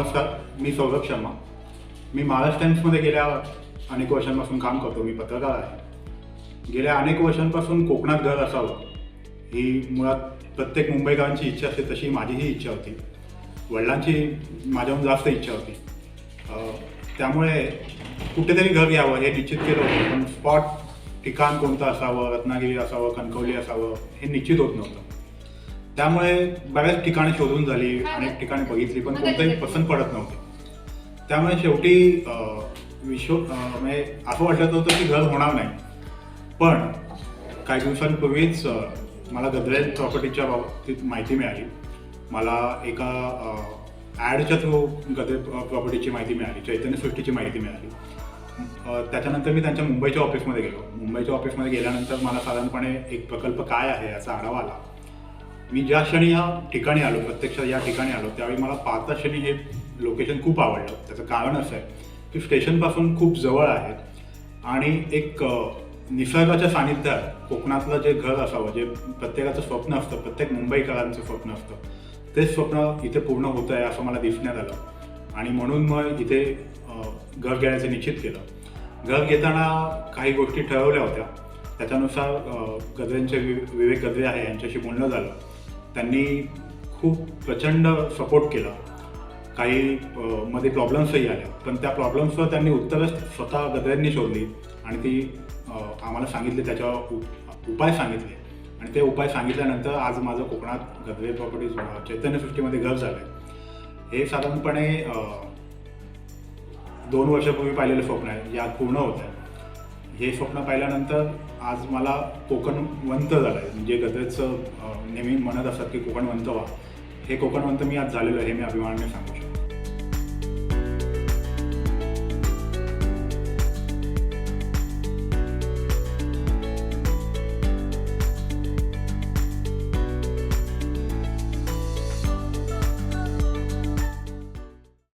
नमस्कार मी सौरभ शर्मा. मी महाराष्ट्र टाईम्समध्ये गेल्या अनेक वर्षांपासून काम करतो मी पत्रकार आहे. गेल्या अनेक वर्षांपासून कोकणात घर असावं ही मुळात प्रत्येक मुंबईकरांची इच्छा असते तशी माझीही इच्छा होती. वडिलांची माझ्याहून जास्त इच्छा होती. त्यामुळे कुठेतरी घर घ्यावं हे निश्चित केलं होतं पण स्पॉट ठिकाण कोणतं असावं रत्नागिरी असावं कणकवली असावं हे निश्चित होत नव्हतं. त्यामुळे बऱ्याच ठिकाणी शोधून झाली अनेक ठिकाणी बघितली पण कोणतंही पसंत पडत नव्हते. त्यामुळे शेवटी विश्व म्हणजे असं वाटत होतं की घर होणार नाही. पण काही दिवसांपूर्वीच मला गद्रे प्रॉपर्टीच्या बाबतीत माहिती मिळाली. मला एका ॲडच्या थ्रू गद्रे प्रॉपर्टीची माहिती मिळाली चैतन्य सृष्टीची माहिती मिळाली. त्याच्यानंतर मी त्यांच्या मुंबईच्या ऑफिसमध्ये गेलो. मुंबईच्या ऑफिसमध्ये गेल्यानंतर मला साधारणपणे एक प्रकल्प काय आहे याचा आढावा आला. मी ज्या क्षणी या ठिकाणी आलो प्रत्यक्ष या ठिकाणी आलो त्यावेळी मला पाहता क्षणी हे लोकेशन खूप आवडलं. त्याचं कारण असं आहे की स्टेशनपासून खूप जवळ आहे आणि एक निसर्गाच्या सानिध्यात कोकणातलं जे घर असावं जे प्रत्येकाचं स्वप्न असतं प्रत्येक मुंबईकरांचं स्वप्न असतं ते स्वप्न इथे पूर्ण होतं आहे असं मला दिसण्यात आलं. आणि म्हणून मग इथे घर घेण्याचं निश्चित केलं. घर घेताना काही गोष्टी ठरवल्या होत्या. त्याच्यानुसार अ, गजरेंचे विवेक गजरे आहे यांच्याशी बोलणं झालं. त्यांनी खूप प्रचंड सपोर्ट केला. काही मध्ये प्रॉब्लेम्सही आल्या. पण त्या प्रॉब्लेम्सवर त्यांनी उत्तरं स्वतः गजऱ्यांनी शोधली आणि ती आम्हाला सांगितली त्याच्यावर उप- उपाय सांगितले. आणि ते उपाय सांगितल्यानंतर आज माझं कोकणात गदरे प्रॉपर्टीज चैतन्यसृष्टीमध्ये घर झालं आहे हे साधारणपणे दोन वर्षापूर्वी पाहिलेलं स्वप्न आहे. यात पूर्ण होत आहे हे स्वप्न पाहिल्यानंतर आज मला कोकणवंत झालं आहे म्हणजे गजरेचं नेहमी म्हणत असतात की कोकणवंत व्हा. हे कोकणवंत मी आज झालेलो आहे हे मी अभिमानाने सांगू शकतो.